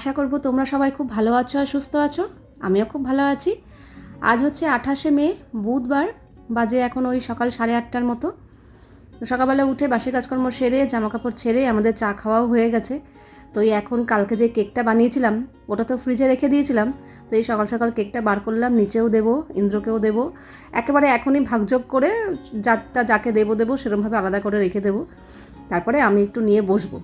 আশা করব তোমরা সবাই খুব ভালো আছো আর সুস্থ আছো। আমিও খুব ভালো আছি। আজ হচ্ছে আঠাশে মে, বুধবার বাজে এখন ওই সকাল সাড়ে আটটার মতো। তো সকালবেলা উঠে বাসি কাজকর্ম সেরে, জামাকাপড় ছেড়ে আমাদের চা খাওয়াও হয়ে গেছে। তো এই এখন কালকে যে কেকটা বানিয়েছিলাম, ওটা তো ফ্রিজে রেখে দিয়েছিলাম। তো এই সকাল সকাল কেকটা বার করলাম, নিচেও দেবো, ইন্দ্রকেও দেবো। একেবারে এখনই ভাগযোগ করে যারটা যাকে দেবো দেবো সেরকমভাবে আলাদা করে রেখে দেবো। তারপরে আমি একটু নিয়ে বসবো।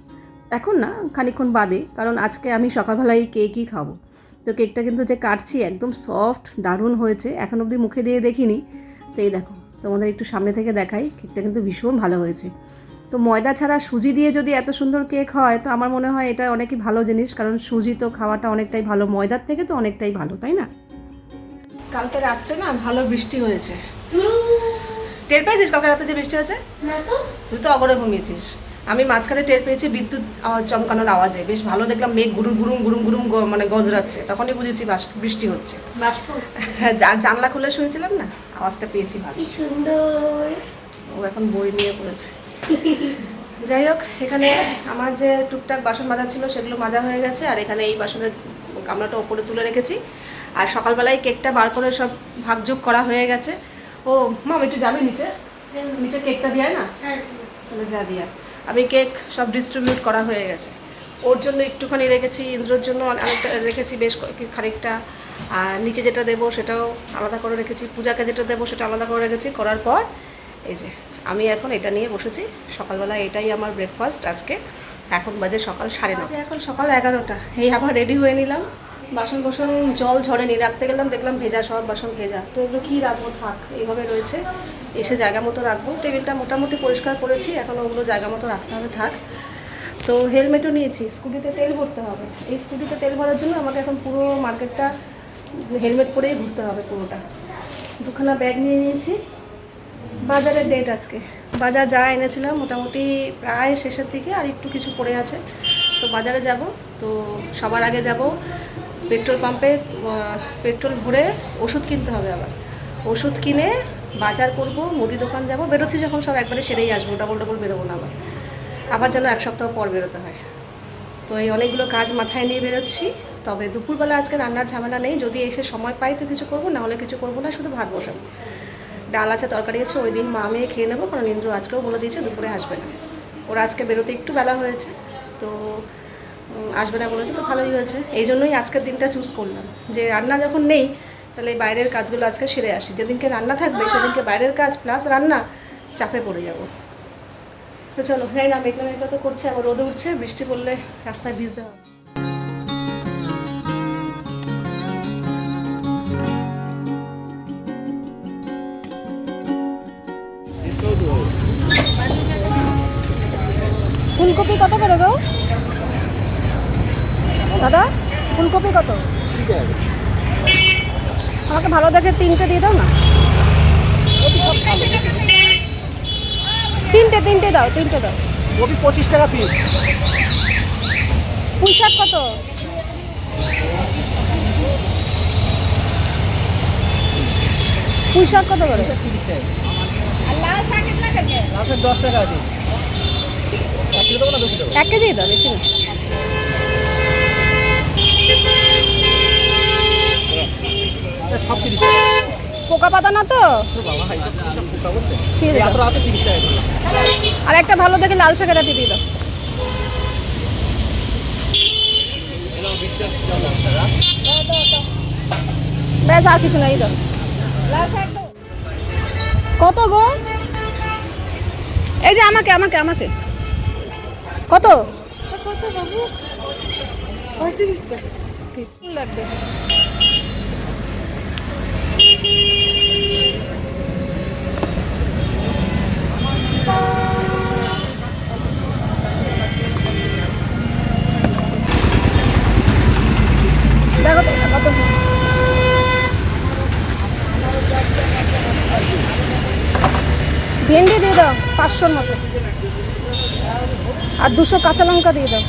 এখন না খানিকক্ষণ বাদে কারণ আজকে আমি সকালবেলায় কেকই খাব। তো কেকটা কিন্তু যে কাটছি একদম সফট দারুণ হয়েছে এখন অবধি মুখে দিয়ে দেখিনি। তো এই দেখো তোমাদের একটু সামনে থেকে দেখাই কেকটা কিন্তু ভীষণ ভালো হয়েছে। তো ময়দা ছাড়া সুজি দিয়ে যদি এত সুন্দর কেক হয় তো আমার মনে হয় এটা অনেকই ভালো জিনিস কারণ সুজি তো খাওয়াটা অনেকটাই ভালো ময়দার থেকে তো অনেকটাই ভালো তাই না? কালকে রাত্রে না ভালো বৃষ্টি হয়েছে। টের পেয়েছিস কালকে রাতে যে বৃষ্টি হয়েছে? না তো। তুই তো অগরে ঘুমিয়েছিস। আমি মাঝখানে টের পেয়েছি বিদ্যুৎ আওয়াজ চমকানোর আওয়াজে। বেশ ভালো দেখলাম মেঘ গুরুম গুরুম গুরুম গুরুম মানে গজরাচ্ছে। তখনই বুঝেছি বাস- বৃষ্টি হচ্ছে। বাষ্প যা- জানলা খুলে শুনেছিলাম না? আওয়াজটা পেয়েছি ভালো। সুন্দর। ও এখন বই নিয়ে পড়েছে। যাই হোক এখানে আমার যে টুকটাক বাসন মাজা ছিল সেগুলো মাজা হয়ে গেছে। আর এখানে এই বাসনের গামলাটা ওপরে তুলে রেখেছি। আর সকালবেলায় কেকটা বার করে সব ভাগযোগ করা হয়ে গেছে। ও মাম একটু যাবে নিচে? নিচে কেকটা দিয়ে না? হ্যাঁ। যা দিয়া আমি কেক সব ডিস্ট্রিবিউট করা হয়ে গেছে। ওর জন্য একটুখানি রেখেছি, ইন্দ্রর জন্য অনেকটা রেখেছি বেশ খানিকটা। আর নিচে যেটা দেবো সেটাও আলাদা করে রেখেছি, পূজাকে যেটা দেবো সেটা আলাদা করে রেখেছি। করার পর এই যে, আমি এখন এটা নিয়ে বসেছি। সকালবেলা এটাই আমার ব্রেকফাস্ট আজকে। এখন বাজে সকাল সাড়ে নটা। এখন সকাল এগারোটা। এই আবার রেডি হয়ে নিলাম। বাসন কোসন, জল ঝরেনি, রাখতে গেলাম, দেখলাম ভেজা, সব বাসন ভেজা। তো এগুলো কী রাখব? থাক, এইভাবে রয়েছে। এসে জায়গা মতো রাখব। টেবিলটা মোটামুটি পরিষ্কার করেছি, এখন ওগুলো জায়গা মতো রাখতে হবে, থাক। তো হেলমেটও নিয়েছি, স্কুটিতে তেল ভরতে হবে। এই স্কুটিতে তেল ভরার জন্য আমাকে এখন পুরো মার্কেটটা হেলমেট পরেই ঘুরতে হবে পুরোটা। দুখানা ব্যাগ নিয়ে নিয়েছি। বাজারের ডেট আজকে। বাজার যা এনেছিলাম, মোটামুটি প্রায় শেষের দিকে, আর একটু কিছু পড়ে আছে। তো বাজারে যাব, তো সবার আগে যাব। পেট্রোল পাম্পে পেট্রোল ভরে ওষুধ কিনতে হবে আবার। ওষুধ কিনে বাজার করব, মুদি দোকান যাব, বেরোচ্ছি যখন সব একবারে সেরেই আসব ডবল ডবল বেরোবো না আবার। আবার যেন এক সপ্তাহ পর বেরোতে হয়। তো এই অনেকগুলো কাজ মাথায় নিয়ে বেরোচ্ছি। তবে দুপুরবেলা আজকে রান্নার ঝামেলা নেই, যদি এসে সময় পাই তো কিছু করব, না হলে কিছু করব না, শুধু ভাত বসাবো। ডাল আছে, তরকারি আছে, ওই দিন মা মেয়ে খেয়ে নেব, কারণ ইন্দ্র আজকেও বলে দিয়েছে দুপুরে আসবে না। ওরা আজকে বেরোতে একটু বেলা হয়েছে, তো আসবে না বলেছে, তো ভালোই হয়েছে। এই জন্যই আজকের দিনটা চুজ করলাম। যে রান্না যখন নেই, তাহলে বাইরের কাজগুলো আজকে সেরে আসি। যেদিনকে রান্না থাকবে, সেদিনকে বাইরের কাজ প্লাস রান্না, চাপে পড়ে যাব। তো চলো হ্যাঁ না মেঘনা মেঘলা তো করছে, আবার রোদে উঠছে, বৃষ্টি পড়লে রাস্তায় ভিজতে হবে। দাদা ফুলকপি কত? আমাকে ভালো দেখে তিনটে দিয়ে দাও না। তিনটে তিনটে দাও তিনটে দাও। কপি পঁচিশ টাকা পিস পুঁই শাক কত? পুঁই শাক কত করে? দশ টাকা আছে। এক কেজি দাও বেশি না এটা সব তিরিশ টাকা পোকা পাতা না তো। আর একটা ভালো দেখে লাল শাকের আটি দিয়ে দাও। ব্যাস আর কিছু নাই দাও কত গো? এই যে আমাকে আমাকে আমাকে। কত? কত বাবু? লাগবে? এটা কত ভেন্ডি দিয়ে দাও পাঁচশোর মতো। আর দুশো কাঁচা লঙ্কা দিয়ে দাও।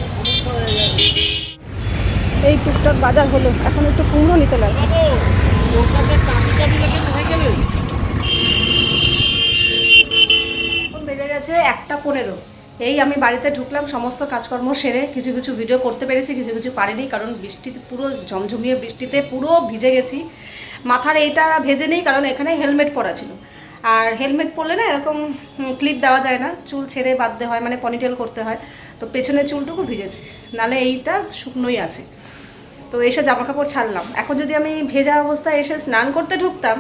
এই টুকটাক বাজার হলো। এখন একটু কুমড়ো নিতে এখন বেজে গেছে একটা পনেরো। এই আমি বাড়িতে ঢুকলাম, সমস্ত কাজকর্ম সেরে কিছু কিছু ভিডিও করতে পেরেছি, কিছু কিছু পারিনি, কারণ বৃষ্টিতে পুরো ঝমঝমিয়ে বৃষ্টিতে পুরো ভিজে গেছি। মাথার এইটা ভেজে নেই, কারণ এখানে হেলমেট পরা ছিল। আর হেলমেট পরলে না এরকম ক্লিপ দেওয়া যায় না, চুল ছেড়ে বাঁধতে হয় মানে পনিটেল করতে হয়। তো পেছনের চুলটুকু ভিজেছে, নালে এইটা শুকনোই আছে। তো এসে জামা কাপড় ছাড়লাম। এখন যদি আমি ভেজা অবস্থায় এসে স্নান করতে ঢুকতাম,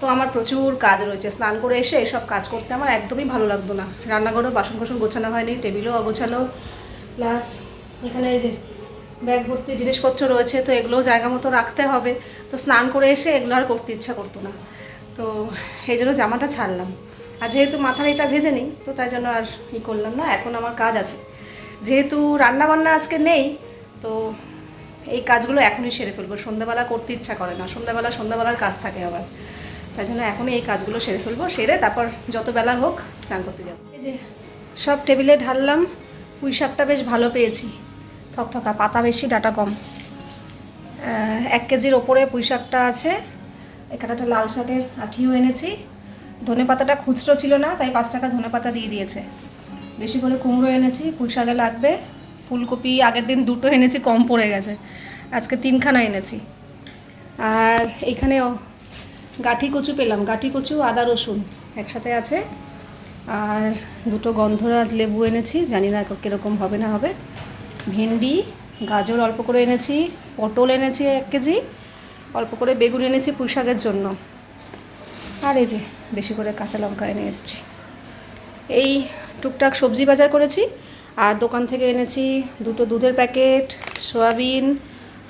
তো আমার প্রচুর কাজ রয়েছে। স্নান করে এসে এসব কাজ করতে আমার একদমই ভালো লাগতো না। রান্নাঘরও বাসন কোসন গোছানো হয়নি, টেবিলও অগোছালো। প্লাস এখানে এই যে ব্যাগ ভর্তি জিনিসপত্র রয়েছে, তো এগুলোও জায়গা মতো রাখতে হবে। তো স্নান করে এসে এগুলো আর করতে ইচ্ছা করতো না। তো এই জন্য জামাটা ছাড়লাম। আর যেহেতু মাথার এটা ভেজে নিই, তো তাই জন্য আর ই করলাম না, এখন আমার কাজ আছে। যেহেতু রান্না বান্না আজকে নেই, তো এই কাজগুলো এখনই সেরে ফেলব। সন্ধ্যাবেলা করতে ইচ্ছা করে না। সন্ধ্যাবেলা সন্ধ্যাবেলার কাজ থাকে আবার। তাই জন্য এখনই এই কাজগুলো সেরে ফেলব। সেরে তারপর যত বেলা হোক স্নান করতে যাব। এই যে সব টেবিলে ঢাললাম পুঁই শাকটা বেশ ভালো পেয়েছি। থকথকা, পাতা বেশি, ডাটা কম। এক কেজির ওপরে পুঁই শাকটা আছে। এখানে একটা লাল শাকের আঠিও এনেছি। ধনে পাতাটা খুচরো ছিল না, তাই পাঁচ টাকা ধনে পাতা দিয়ে দিয়েছে। বেশি করে কুমড়ো এনেছি পুঁই শাকে লাগবে। ফুলকপি, আগের দিন দুটো এনেছি, কম পড়ে গেছে। আজকে তিনখানা এনেছি। আর এইখানেও গাঠি কচু পেলাম। গাঠি কচু, আদা, রসুন একসাথে আছে। আর দুটো গন্ধরাজ লেবু এনেছি। জানি না কীরকম হবে না হবে। ভেন্ডি, গাজর অল্প করে এনেছি। পটল এনেছি এক কেজি। অল্প করে বেগুন এনেছি পুঁই শাকের জন্য। আর এই যে, বেশি করে কাঁচা লঙ্কা এনে এসেছি। এই টুকটাক সবজি বাজার করেছি। আর দোকান থেকে এনেছি দুটো দুধের প্যাকেট সয়াবিন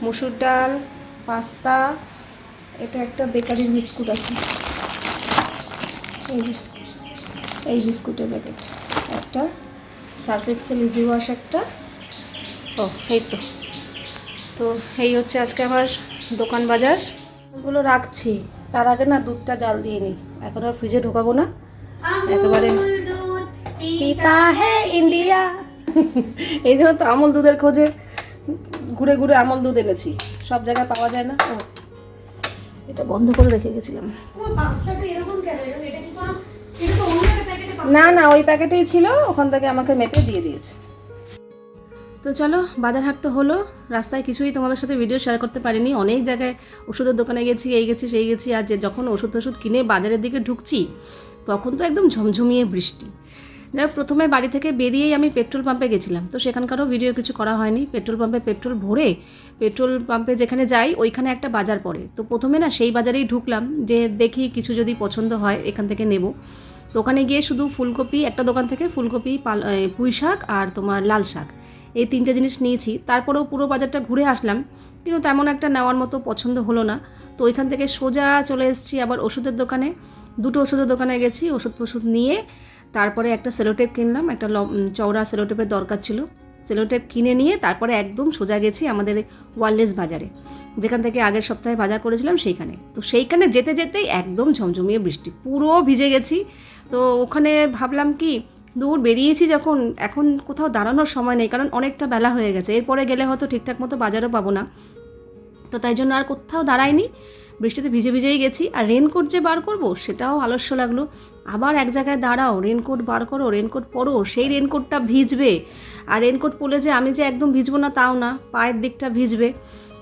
মুসুর ডাল পাস্তা। এটা একটা বেকারির বিস্কুট আছে। এই এই বিস্কুটের প্যাকেট। একটা সার্ফ এক্সেল ইজি ওয়াশ একটা। ও এই তো। তো এই হচ্ছে আজকে আমার দোকান বাজার। ওগুলো রাখছি। তার আগে না দুধটা জাল দিয়ে নিই। এখন আর ফ্রিজে ঢোকাবো না। একেবারে পিতা হ্যাঁ ইন্ডিয়া। এই জন্য তো আমল দুধের খোঁজে ঘুরে ঘুরে আমল দুধ এনেছি। সব জায়গায় পাওয়া যায় না। ও এটা বন্ধ করে রেখে গেছিলাম। না না ওই প্যাকেটেই ছিল। ওখান থেকে আমাকে মেপে দিয়ে দিয়েছে। তো চলো বাজার হাট তো হলো। রাস্তায় কিছুই তোমাদের সাথে ভিডিও শেয়ার করতে পারিনি। অনেক জায়গায় ওষুধের দোকানে গেছি এই গেছি সেই গেছি। আর যে যখন ওষুধ টষুধ কিনে বাজারের দিকে ঢুকছি তখন তো একদম ঝমঝমিয়ে বৃষ্টি। যাই প্রথমে বাড়ি থেকে বেরিয়েই আমি পেট্রোল পাম্পে গেছিলাম। তো সেখানকারও ভিডিও কিছু করা হয়নি। পেট্রোল পাম্পে পেট্রোল ভরে পেট্রোল পাম্পে যেখানে যাই, ওইখানে একটা বাজার পড়ে। তো প্রথমে না সেই বাজারেই ঢুকলাম, যে দেখি কিছু যদি পছন্দ হয় এখান থেকে নেব। তো ওখানে গিয়ে শুধু ফুলকপি, একটা দোকান থেকে ফুলকপি, পাল পুঁই শাক আর তোমার লাল শাক। এই তিনটে জিনিস নিয়েছি। তারপরেও পুরো বাজারটা ঘুরে আসলাম, কিন্তু তেমন একটা নেওয়ার মতো পছন্দ হলো না। তো ওইখান থেকে সোজা চলে এসেছি আবার ওষুধের দোকানে। দুটো ওষুধের দোকানে গেছি ওষুধ ফষুধ নিয়ে তারপরে একটা সেলোটেপ কিনলাম, একটা চওড়া সেলোটেপের দরকার ছিল। সেলোটেপ কিনে নিয়ে তারপরে একদম সোজা গেছি আমাদের ওয়ারলেস বাজারে। যেখান থেকে আগের সপ্তাহে বাজার করেছিলাম সেইখানে। তো সেইখানে যেতে যেতেই একদম ঝমঝমিয়ে বৃষ্টি, পুরো ভিজে গেছি। তো ওখানে ভাবলাম কি, দূর বেরিয়েছি যখন, এখন কোথাও দাঁড়ানোর সময় নেই, কারণ অনেকটা বেলা হয়ে গেছে। এরপরে গেলে হয়তো ঠিকঠাক মতো বাজারও পাবো না। তো তাই জন্য আর কোথাও দাঁড়াইনি। বৃষ্টিতে ভিজে ভিজেই গেছি আর রেনকোট যে বার করব সেটাও আলস্য লাগল। আবার এক জায়গায় দাঁড়াও রেনকোট বার করো রেনকোট পরো, সেই রেনকোটটা ভিজবে। আর রেনকোট পরলে যে আমি যে একদম ভিজবো না তাও না, পায়ের দিকটা ভিজবে।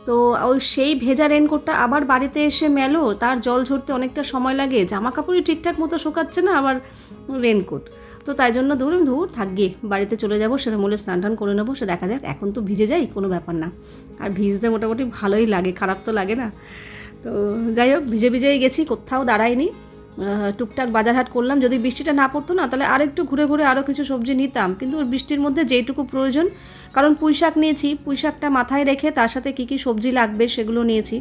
তো ওই সেই ভেজা রেনকোটটা আবার বাড়িতে এসে মেলো, তার জল ঝরতে অনেকটা সময় লাগে জামা কাপড়ই ঠিকঠাক মতো শুকাচ্ছে না আবার রেনকোট তো তাই জন্য ধরুন ধুর, থাক গিয়ে বাড়িতে চলে যাব, সেটা মলে স্নান টান করে নেব, সে দেখা যাক, এখন তো ভিজে যাই, কোনো ব্যাপার না। আর ভিজতে মোটামুটি ভালোই লাগে, খারাপ তো লাগে না। তো যাই হোক, ভিজে ভিজেই গেছি, কোথাও দাঁড়াইনি। টুকটাক বাজার হাট করলাম। যদি বৃষ্টিটা না পড়তো না, তাহলে আরেকটু ঘুরে ঘুরে আরও কিছু সবজি নিতাম। কিন্তু বৃষ্টির মধ্যে যেইটুকু প্রয়োজন, কারণ পুঁই শাক নিয়েছি, পুঁই শাকটা মাথায় রেখে তার সাথে কী কী সবজি লাগবে সেগুলো নিয়েছি।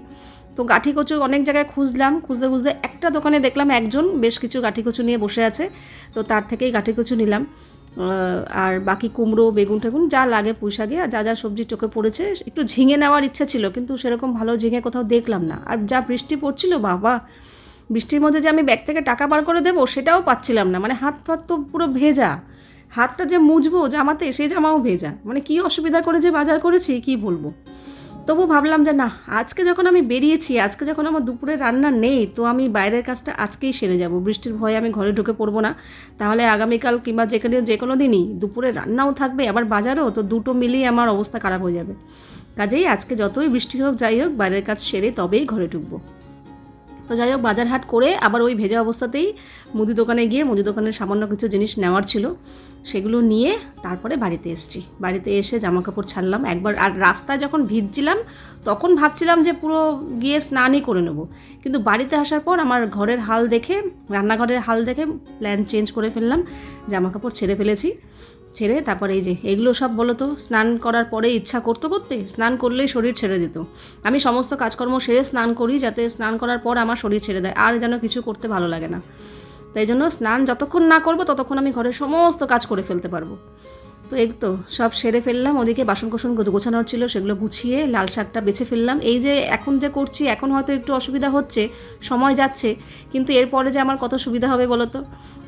তো গাঠি কচু অনেক জায়গায় খুঁজলাম, খুঁজতে খুঁজতে একটা দোকানে দেখলাম একজন বেশ কিছু গাঠি কচু নিয়ে বসে আছে, তো তার থেকেই গাঠি কচু নিলাম। আর বাকি কুমড়ো, বেগুন টেগুন যা লাগে পুঁই শাকে আর যা যা সবজি চোখে পড়েছে, একটু ঝিঙে নেওয়ার ইচ্ছা ছিল, কিন্তু সেরকম ভালো ঝিঙে কোথাও দেখলাম না। আর যা বৃষ্টি পড়ছিল, বাবা, বৃষ্টির মধ্যে যে আমি ব্যাগ থেকে টাকা বার করে দেবো, সেটাও পাচ্ছিলাম না। মানে হাত ফাত তো পুরো ভেজা। হাতটা যে মুছবো জামাতে, সেই জামাও ভেজা। মানে কি অসুবিধা করে যে বাজার করেছি, কি বলব? তবু ভাবলাম যে না, আজকে যখন আমি বেরিয়েছি, আজকে যখন আমার দুপুরে রান্না নেই, তো আমি বাইরের কাজটা আজকেই সেরে যাব। বৃষ্টির ভয়ে আমি ঘরে ঢুকে পড়ব না। তাহলে আগামীকাল কিংবা যেখানে যে কোনো দিনই দুপুরে রান্নাও থাকবে, আবার বাজারও, তো দুটো মিলিয়ে আমার অবস্থা খারাপ হয়ে যাবে। কাজেই আজকে যতই বৃষ্টি হোক, যাই হোক, বাইরের কাজ সেরে তবেই ঘরে ঢুকবো। তো যাই হোক বাজার হাট করে আবার ওই ভেজা অবস্থাতেই মুদি দোকানে গিয়ে, মুদি দোকানের সামান্য কিছু জিনিস নেওয়ার ছিল। সেগুলো নিয়ে তারপরে বাড়িতে এসেছি। বাড়িতে এসে জামা কাপড় ছাড়লাম। একবার আর রাস্তায় যখন ভিজছিলাম, তখন ভাবছিলাম যে পুরো গিয়ে স্নানই করে নেব। কিন্তু বাড়িতে আসার পর আমার ঘরের হাল দেখে, রান্নাঘরের হাল দেখে প্ল্যান চেঞ্জ করে ফেললাম। জামা কাপড় ছেড়ে ফেলেছি। ছেড়ে তারপরে এই যে, এগুলো সব বলো তো, স্নান করার পরে ইচ্ছা করতে করতে? স্নান করলেই শরীর ছেড়ে দিত। আমি সমস্ত কাজকর্ম সেরে স্নান করি যাতে স্নান করার পর আমার শরীর ছেড়ে দেয়। আর যেন কিছু করতে ভালো লাগে না। তাই জন্য স্নান যতক্ষণ না করব ততক্ষণ আমি ঘরের সমস্ত কাজ করে ফেলতে পারব। তো এই তো সব সেরে ফেললাম, ওদিকে বাসন কোসন গোছানোর ছিল সেগুলো গুছিয়ে লাল শাকটা বেছে ফেললাম। এই যে এখন যে করছি, এখন হয়তো একটু অসুবিধা হচ্ছে, সময় যাচ্ছে, কিন্তু এরপরে যে আমার কত সুবিধা হবে বলো তো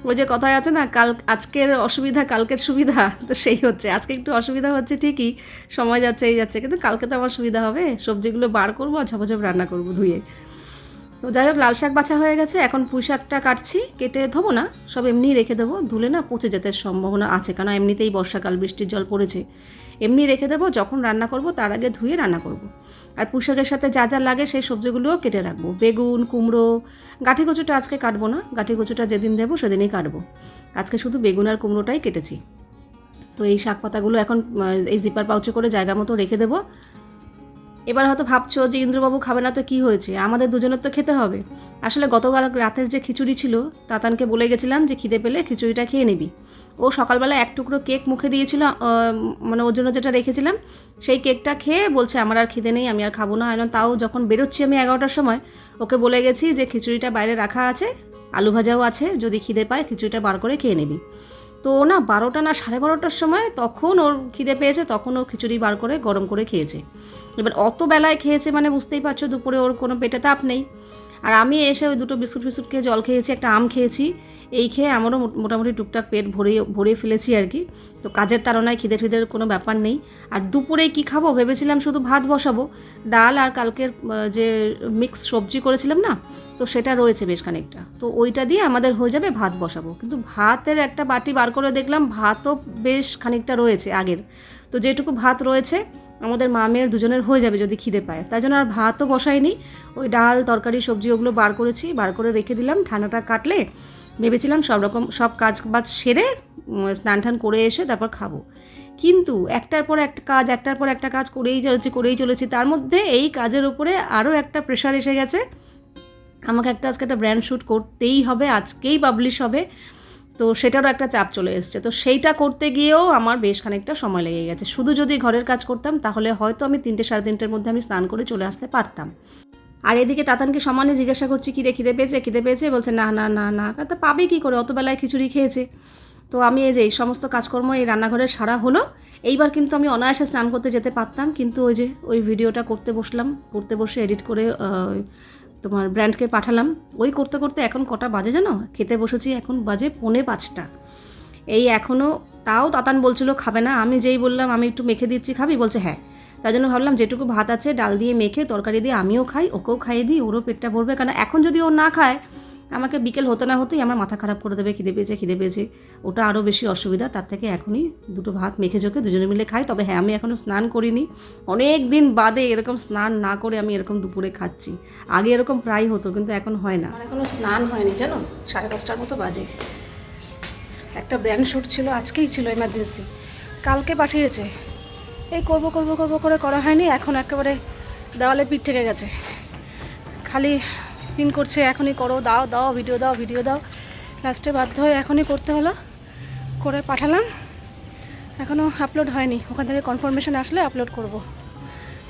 ওই যে কথায় আছে না, কাল আজকের অসুবিধা, কালকের সুবিধা, তো সেই হচ্ছে। আজকে একটু অসুবিধা হচ্ছে ঠিকই, সময় যাচ্ছে, এই যাচ্ছে, কিন্তু কালকে তো আমার সুবিধা হবে। সবজিগুলো বার করব আর ঝপঝপ রান্না করব ধুয়ে। তো যাই হোক, লাল শাক বাছা হয়ে গেছে। এখন পুঁই শাকটা কাটছি, কেটে ধোবো না, সব এমনি রেখে দেবো। ধুলে না পচে যেতে সম্ভাবনা আছে কারণ এমনিতেই বর্ষাকাল, বৃষ্টির জল পড়েছে। এমনি রেখে দেবো, যখন রান্না করব, তার আগে ধুয়ে রান্না করব। আর পুঁই শাকের সাথে যা যা লাগে, সেই সবজিগুলোও কেটে রাখব। বেগুন, কুমড়ো, গাঠি কচুটা আজকে কাটবো না, গাঠি কচুটা যেদিন দেবো, সেদিনই কাটবো। আজকে শুধু বেগুন আর কুমড়োটাই কেটেছি। তো এই শাক পাতাগুলো এখন এই জিপার পাউচে করে জায়গা মতো রেখে দেবো। এবার হয়তো ভাবছ যে ইন্দ্রবাবু খাবে না তো কি হয়েছে? আমাদের দুজনের তো খেতে হবে। আসলে গতকাল রাতের যে খিচুড়ি ছিল, তাতানকে বলে গেছিলাম যে খিদে পেলে খিচুড়িটা খেয়ে নিবি। ও সকালবেলা এক টুকরো কেক মুখে দিয়েছিল মানে ওর জন্য যেটা রেখেছিলাম, সেই কেকটা খেয়ে বলছে, আমার আর খিদে নেই, আমি আর খাব না। এবং তাও যখন বেরোচ্ছি আমি এগারোটার সময়, ওকে বলে গেছি যে খিচুড়িটা বাইরে রাখা আছে, আলু ভাজাও আছে, যদি খিদে পায় খিচুড়িটা বার করে খেয়ে নিবি। তো না, বারোটা না, সাড়ে বারোটার সময় তখন ওর খিদে পেয়েছে, তখন ও খিচুড়ি বার করে গরম করে খেয়েছে। এবার অত বেলায় খেয়েছে মানে বুঝতেই পারছ, দুপুরে ওর কোনো পেটে তাপ নেই। আর আমি এসে ওই দুটো বিস্কুট ফিস্কুট খেয়ে জল খেয়েছি, একটা আম খেয়েছি, এই খেয়ে আমারও মোটামুটি টুকটাক পেট ভরে ভরে ফেলেছি আর কি। তো কাজের তাড়নায় খিদে ফিদের কোনো ব্যাপার নেই। আর দুপুরে কি খাব ভেবেছিলাম শুধু ভাত বসাবো, ডাল আর কালকের যে মিক্স সবজি করেছিলাম না তো সেটা রয়েছে বেশ খানিকটা। তো ওইটা দিয়ে আমাদের হয়ে যাবে ভাত বসাবো। কিন্তু ভাতের একটা বাটি বার করে দেখলাম ভাতও বেশ খানিকটা রয়েছে আগের। তো যেটুকু ভাত রয়েছে, আমাদের মামের দুজনের হয়ে যাবে যদি খিদে পায়। তাই জন্য আর ভাতও বসাইনি। ওই ডাল, তরকারি, সবজি ওগুলো বার করেছি, বার করে রেখে দিলাম। ঠান্ডাটা কাটলে ভেবেছিলাম সব রকম, সব কাজ বাজ সেরে স্নান টান করে এসে তারপর খাব। কিন্তু একটার পর একটা কাজ, একটার পর একটা কাজ করেই চলেছি করেই চলেছি। তার মধ্যে এই কাজের উপরে আরও একটা প্রেশার এসে গেছে। আমাকে একটা আজকে একটা ব্র্যান্ড শ্যুট করতেই হবে, আজকেই পাবলিশ হবে। তো সেটারও একটা চাপ চলে এসছে। তো সেইটা করতে গিয়েও আমার বেশ খানিকটা সময় লেগে গেছে। শুধু যদি ঘরের কাজ করতাম, তাহলে হয়তো আমি তিনটে সাড়ে তিনটের মধ্যে আমি স্নান করে চলে আসতে পারতাম। আর এদিকে তাতানকে সমানে জিজ্ঞাসা করছি, কি রে, খিদে পেয়েছে? খিদে পেয়েছে? বলছে, না না না না। তা পাবে কী করে? অত বেলায় খিচুড়ি খেয়েছে। তো আমি এই যে, এই সমস্ত কাজকর্ম, এই রান্নাঘরে সারা হলো। এইবার কিন্তু আমি অনায়াসে স্নান করতে যেতে পারতাম। কিন্তু ওই যে, ওই ভিডিওটা করতে বসলাম। করতে বসে এডিট করে তোমার ব্র্যান্ডকে পাঠালাম। ওই করতে করতে এখন কটা বাজে জানো? খেতে বসেছি এখন বাজে পৌনে পাঁচটা। এই এখনও তাও তাতান বলছিল, খাবে না। আমি যেই বললাম, আমি একটু মেখে দিচ্ছি, খাবি? বলছে হ্যাঁ। তাই জন্য ভাবলাম, যেটুকু ভাত আছে, ডাল দিয়ে মেখে তরকারি দিয়ে আমিও খাই, ওকেও খাইয়ে দিই, ওরও পেটটা ভরবে। কারণ এখন যদি ও না খায় আমাকে বিকেল হতে না হতেই আমার মাথা খারাপ করে দেবে, খিদে পেয়েছে খিদে পেয়েছে। ওটা আরও বেশি অসুবিধা, তার থেকে এখনই দুটো ভাত মেখে চোখে দুজনে মিলে খাই। তবে হ্যাঁ আমি এখনও স্নান করিনি। অনেক দিন বাদে এরকম স্নান না করে আমি এরকম দুপুরে খাচ্ছি। আগে এরকম প্রায় হতো, কিন্তু এখন হয় না। এখনও স্নান হয়নি, জানো? সাড়ে পাঁচটার মতো বাজে। একটা ব্র্যান্ড শ্যুট ছিল, আজকেই ছিল এমার্জেন্সি কালকে পাঠিয়েছে। এই করব করব করব করে করা হয়নি, এখন একেবারে দেওয়ালে পিঠ থেকে গেছে। খালি পিন করছে এখনই করো দাও দাও ভিডিও দাও ভিডিও দাও। লাস্টে বাধ্য হয়ে এখনই করতে হলো করে পাঠালাম। এখনও আপলোড হয়নি ওখান থেকে কনফার্মেশন আসলে আপলোড করব।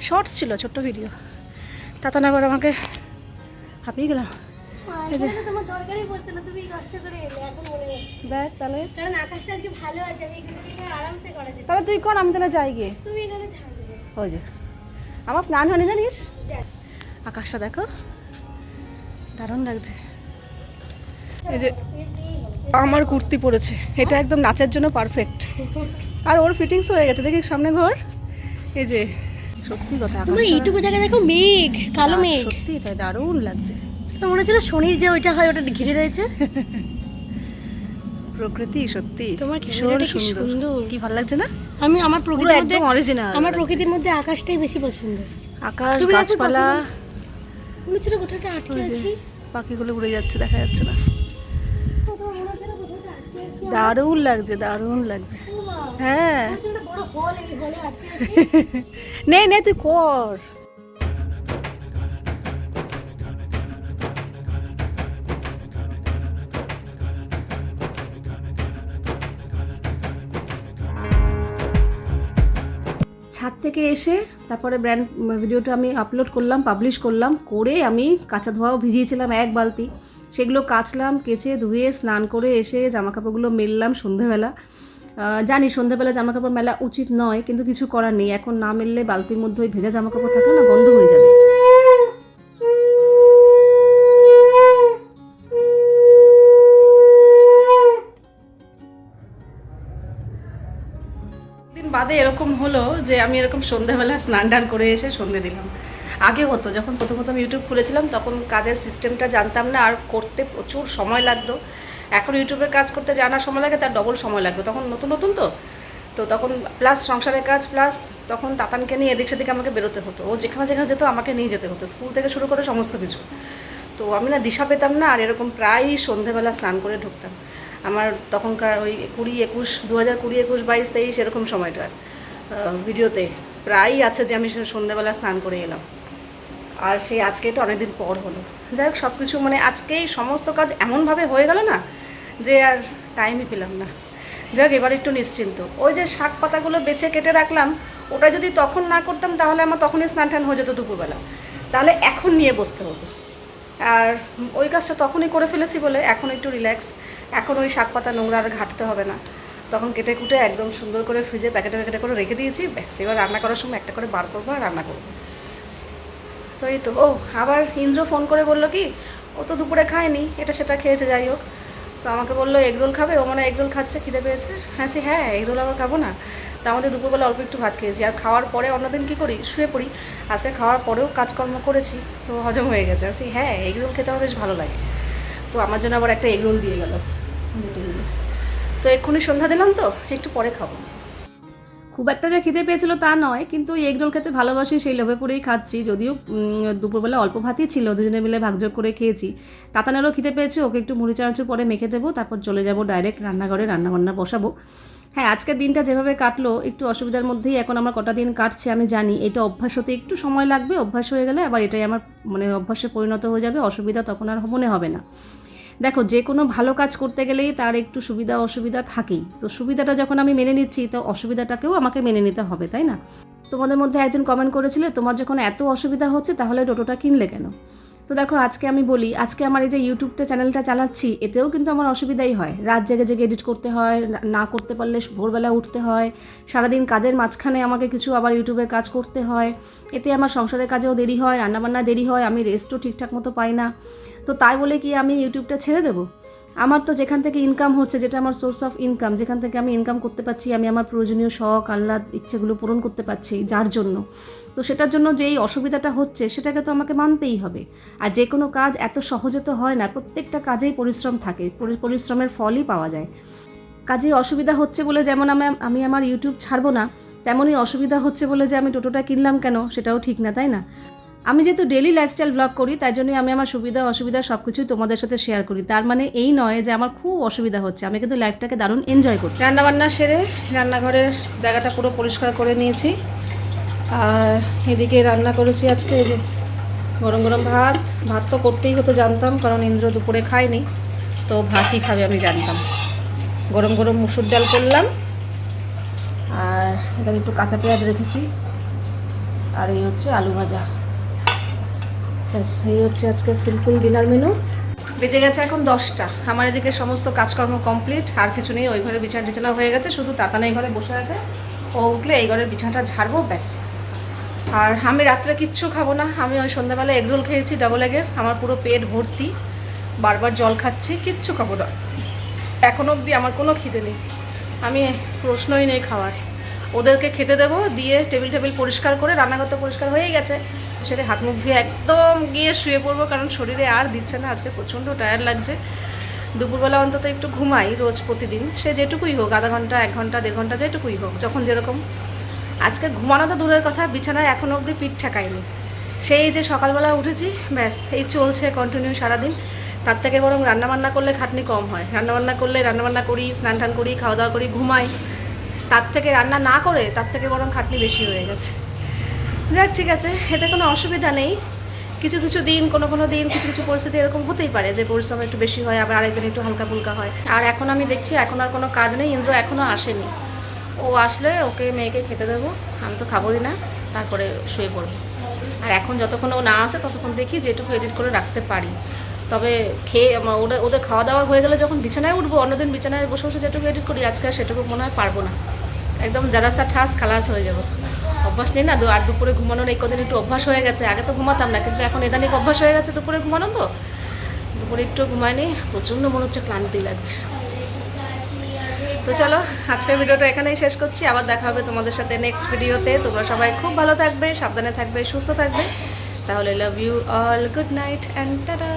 শর্টস ছিল ছোট্ট ভিডিও তাতান আবার আমাকে হাঁপিয়ে গেলাম। তো তোমার দরকারই পড়তো না করে মনে যাচ্ছে দেখ তাহলে। তুই কর আমি তাহলে যাই গিয়ে। ওই যে। আমার স্নান হয়নি জানিস? আকাশটা দেখো। দারুণ লাগছে। এই যে। আমার কুর্তি পরেছে। এটা একদম নাচের জন্য পারফেক্ট আর ওর ফিটিংস হয়ে গেছে। দেখি সামনে ঘর। এই যে সত্যি কথা তোমার আকাশটা- এইটুকু জায়গায় দেখো মেঘ কালো মেঘ। সত্যি তাই দারুণ লাগছে। মনে হচ্ছে শনির যে ওইটা হয় ওটা ঘিরে রয়েছে? প্রকৃতি সত্যি। তোমার ভীষণ কি সুন্দর। কি ভালো লাগছে না? আমি আমার প্রকৃতির মধ্যে অরিজিনাল আমার প্রকৃতির মধ্যে আকাশটাই বেশি পছন্দ আকাশ গাছপালা। মনে হচ্ছে না কোথাও একটা আটকে আছি? পাখিগুলো উড়ে যাচ্ছে দেখা যাচ্ছে না। দারুণ লাগছে দারুণ লাগছে। হ্যাঁ। নে নে তুই কর। থেকে এসে তারপরে ব্র্যান্ড ভিডিওটা আমি আপলোড করলাম পাবলিশ করলাম, করে আমি কাঁচা ধোয়াও ভিজিয়েছিলাম এক বালতি। সেগুলো কাচলাম, কেচে, ধুয়ে, স্নান করে এসে জামা কাপড়গুলো মেললাম সন্ধেবেলা। জানি সন্ধেবেলা জামা কাপড় মেলা উচিত নয়, কিন্তু কিছু করার নেই। এখন না মেললে বালতির মধ্যে ওই ভেজা জামা কাপড় থাকলে না বন্ধ হয়ে যাবে। বাদে এরকম হলো যে আমি এরকম সন্ধ্যাবেলা স্নান টান করে এসে সন্ধে দিলাম। আগে হতো, যখন প্রথম প্রথম ইউটিউব খুলেছিলাম, তখন কাজের সিস্টেমটা জানতাম না, আর করতে প্রচুর সময় লাগতো। এখন ইউটিউবের কাজ করতে জানার সময় লাগে, তার ডবল সময় লাগতো তখন নতুন নতুন তো। তো তখন প্লাস সংসারের কাজ প্লাস তখন তাতানকে নিয়ে এদিক সেদিকে আমাকে বেরোতে হতো। ও যেখানে যেখানে যেত, আমাকে নিয়ে যেতে হতো। স্কুল থেকে শুরু করে সমস্ত কিছু। তো আমি না দিশা পেতাম না, আর এরকম প্রায়ই সন্ধেবেলা স্নান করে ঢুকতাম। আমার তখনকার ওই কুড়ি একুশ দু হাজার কুড়ি একুশ, বাইশ, তেইশ এরকম সময়টার ভিডিওতে। প্রায়ই আছে যে আমি সে সন্ধেবেলা স্নান করে এলাম। আর সেই আজকে তো অনেকদিন পর হলো। যাই হোক সব কিছু মানে আজকেই সমস্ত কাজ এমনভাবে হয়ে গেল না যে আর টাইমই পেলাম না। যাই হোক, এবার একটু নিশ্চিন্ত। ওই যে শাক পাতাগুলো বেছে কেটে রাখলাম, ওটা যদি তখন না করতাম, তাহলে আমার তখনই স্নান টান হয়ে যেত দুপুরবেলা। তাহলে এখন নিয়ে বসতে হতো। আর ওই কাজটা তখনই করে ফেলেছি বলে এখন একটু রিল্যাক্স এখন ওই শাক পাতা নোংরা আর ঘাটতে হবে না। তখন কেটে কুটে একদম সুন্দর করে ফ্রিজে প্যাকেটে প্যাকেটে করে রেখে দিয়েছি। ব্যাস, এবার রান্না করার সময় একটা করে বার করব আর রান্না করব। তো এই তো। ও, আবার ইন্দ্র ফোন করে বলল কি, ও তো দুপুরে খায়নি, এটা সেটা খেয়েছে, যাই হোক। তো আমাকে বলল এগরোল খাবে? ও মানে এগরোল খাচ্ছে, খিদে পেয়েছে। হ্যাঁ হ্যাঁ এগরোল আবার খাব না? তা আমাদের দুপুরবেলা অল্প একটু ভাত খেয়েছি। আর খাওয়ার পরে অন্যদিন কী করি? শুয়ে পড়ি। আজকে খাওয়ার পরেও কাজকর্ম করেছি, তো হজম হয়ে গেছে। বলছি হ্যাঁ এগরোল খেতে আমার বেশ ভালো লাগে। তো আমার জন্য আবার একটা এগরোল দিয়ে গেল। তো এক্ষুনি সন্ধ্যা দিলাম তো, একটু পরে খাব। খুব একটা যে খিদে পেয়েছিল তা নয়, কিন্তু এগ রোল খেতে ভালোবাসি, সেই লোভে পড়েই খাচ্ছি। যদিও দুপুরবেলা অল্প ভাতই ছিল, দুজনে মিলে ভাগযোগ করে খেয়েছি। তাতানেরও খিদে পেয়েছে, ওকে একটু মুড়ি চানাচুর পরে মেখে দেবো, তারপর চলে যাব ডাইরেক্ট রান্নাঘরে, রান্নাবান্না বসাবো। হ্যাঁ আজকের দিনটা যেভাবে কাটলো, একটু অসুবিধার মধ্যেই এখন আমার কটা দিন কাটছে, আমি জানি। এটা অভ্যাস হতে একটু সময় লাগবে, অভ্যাস হয়ে গেলে আবার এটাই আমার মানে অভ্যাসে পরিণত হয়ে যাবে, অসুবিধা তখন আর মনে হবে না। দেখো, যে কোনো ভালো কাজ করতে গেলেই তার একটু সুবিধা অসুবিধা থাকেই। তো সুবিধাটা যখন আমি মেনে নিচ্ছি, তো অসুবিধাটাকেও আমাকে মেনে নিতে হবে, তাই না? তোমাদের মধ্যে একজন কমেন্ট করেছিলে, তোমার যখন এত অসুবিধা হচ্ছে, তাহলে টোটোটা কিনলে কেন? তো দেখো, আজকে আমি বলি, আজকে আমার এই যে ইউটিউবটা চ্যানেলটা চালাচ্ছি, এতেও কিন্তু আমার অসুবিধাই হয়। রাত জেগে জেগে এডিট করতে হয়, না- করতে পারলে ভোরবেলা উঠতে হয়, সারাদিন কাজের মাঝখানে আমাকে কিছু আবার ইউটিউবের কাজ করতে হয়, এতে আমার সংসারের কাজেও দেরি হয় রান্নাবান্না দেরি হয়, আমি রেস্টও ঠিকঠাক মতো পাই না। তো তাই বলে কি আমি ইউটিউবটা ছেড়ে দেবো? আমার তো যেখান থেকে ইনকাম হচ্ছে, যেটা আমার সোর্স অফ ইনকাম যেখান থেকে আমি ইনকাম করতে পারছি, আমি আমার প্রয়োজনীয় শখ, আহ্লাদ, ইচ্ছেগুলো পূরণ করতে পারছি, যার জন্য। তো সেটার জন্য যেই অসুবিধাটা হচ্ছে, সেটাকে তো আমাকে মানতেই হবে। আর যে কোনো কাজ এত সহজে তো হয় না, প্রত্যেকটা কাজেই পরিশ্রম থাকে পরিশ্রমের ফলই পাওয়া যায়। কাজে অসুবিধা হচ্ছে বলে যেমন আমি আমি আমার ইউটিউব ছাড়বো না, তেমনই অসুবিধা হচ্ছে বলে যে আমি টোটোটা কিনলাম কেন, সেটাও ঠিক না, তাই না? আমি যেহেতু ডেলি লাইফস্টাইল ব্লগ করি, তাই জন্যই আমি আমার সুবিধা, অসুবিধা সব কিছুই তোমাদের সাথে শেয়ার করি। তার মানে এই নয় যে আমার খুব অসুবিধা হচ্ছে। আমি কিন্তু লাইফটাকে দারুণ এনজয় করছি। রান্নাবান্না সেরে রান্নাঘরের জায়গাটা পুরো পরিষ্কার করে নিয়েছি। আর এদিকে রান্না করেছি আজকে যে গরম গরম ভাত। ভাত তো করতেই হতো জানতাম, কারণ ইন্দ্র দুপুরে খায়নি। তো ভাতই খাবে আমি জানতাম। গরম গরম মুসুর ডাল করলাম। আর এখানে একটু কাঁচা পেঁয়াজ রেখেছি। আর এই হচ্ছে আলু ভাজা। ব্যাস, এই হচ্ছে আজকে সিম্পল ডিনার মেনু বেজে গেছে এখন দশটা। আমার এদিকে সমস্ত কাজকর্ম কমপ্লিট আর কিছু নেই, ওই ঘরে বিছানা টিছানা হয়ে গেছে, শুধু তাতানা এই ঘরে বসে আছে। ও উঠলে এই ঘরের বিছানাটা ঝাড়বো, ব্যাস। আর আমি রাত্রে কিচ্ছু খাব না, আমি ওই সন্ধ্যাবেলা এগরোল খেয়েছি ডাবল এগের আমার পুরো পেট ভর্তি, বারবার জল খাচ্ছি, কিচ্ছু খাব না। এখন অবধি আমার কোনো খিদে নেই। আমি প্রশ্নই নেই খাওয়ার। ওদেরকে খেতে দেবো, দিয়ে টেবিল টেবিল পরিষ্কার করে, রান্নাঘর তো পরিষ্কার হয়েই গেছে। সেটা হাত মুখ ধুয়ে একদম গিয়ে শুয়ে পড়ব, কারণ শরীরে আর দিচ্ছে না, আজকে প্রচণ্ড টায়ার লাগছে। দুপুরবেলা অন্তত একটু ঘুমাই রোজ প্রতিদিন, সে যেটুকুই হোক, আধা ঘণ্টা, এক ঘণ্টা, দেড় ঘণ্টা, যেটুকুই হোক, যখন যেরকম। আজকে ঘুমানো তো দূরের কথা, বিছানায় এখনও অবধি পিঠ ঠেকায়নি সেই যে সকালবেলা উঠেছি, ব্যাস, এই চলছে কন্টিনিউ সারাদিন। তার থেকে বরং রান্নাবান্না করলে খাটনি কম হয়। রান্নাবান্না করলে রান্নাবান্না করি স্নান টান করি খাওয়া দাওয়া করি, ঘুমাই। তার থেকে রান্না না করে তার থেকে বরং খাটনি বেশি হয়ে গেছে। যাক, ঠিক আছে, এতে কোনো অসুবিধা নেই। কিছু কিছু দিন, কোনো কোনো দিন, কিছু কিছু পরিস্থিতি এরকম হতেই পারে যে পরিশ্রম একটু বেশি হয়, আবার আরেকদিন একটু হালকা ফুলকা হয়। আর এখন আমি দেখছি এখন আর কোনো কাজ নেই, ইন্দ্র এখনও আসেনি। ও আসলে ওকে, মেয়েকে খেতে দেবো, আমি তো খাবোই না, তারপরে শুয়ে পড়ব। আর এখন যতক্ষণ ও না আসে, ততক্ষণ দেখি যেটুকু এডিট করে রাখতে পারি। তবে খেয়ে ওদের ওদের খাওয়া দাওয়া হয়ে গেলে যখন বিছানায় উঠবো, অন্যদিন বিছানায় বসে বসে যেটুকু এডিট করি, আজকে সেটুকু মনে হয় পারব না। একদম জারাসা ঠাস খালাস হয়ে যাব। অভ্যাস নেই না আর দুপুরে ঘুমানোর এই কদিন একটু অভ্যাস হয়ে গেছে। আগে তো ঘুমাতাম না, কিন্তু এখন এদানিক অভ্যাস হয়ে গেছে দুপুরে ঘুমানো তো। দুপুরে একটু ঘুমায়নি, প্রচণ্ড মনে হচ্ছে ক্লান্তি লাগছে। তো চলো, আজকের ভিডিওটা এখানেই শেষ করছি। আবার দেখা হবে তোমাদের সাথে নেক্সট ভিডিওতে। তোমরা সবাই খুব ভালো থাকবে, সাবধানে থাকবে, সুস্থ থাকবে। তাহলে love you all good night and tata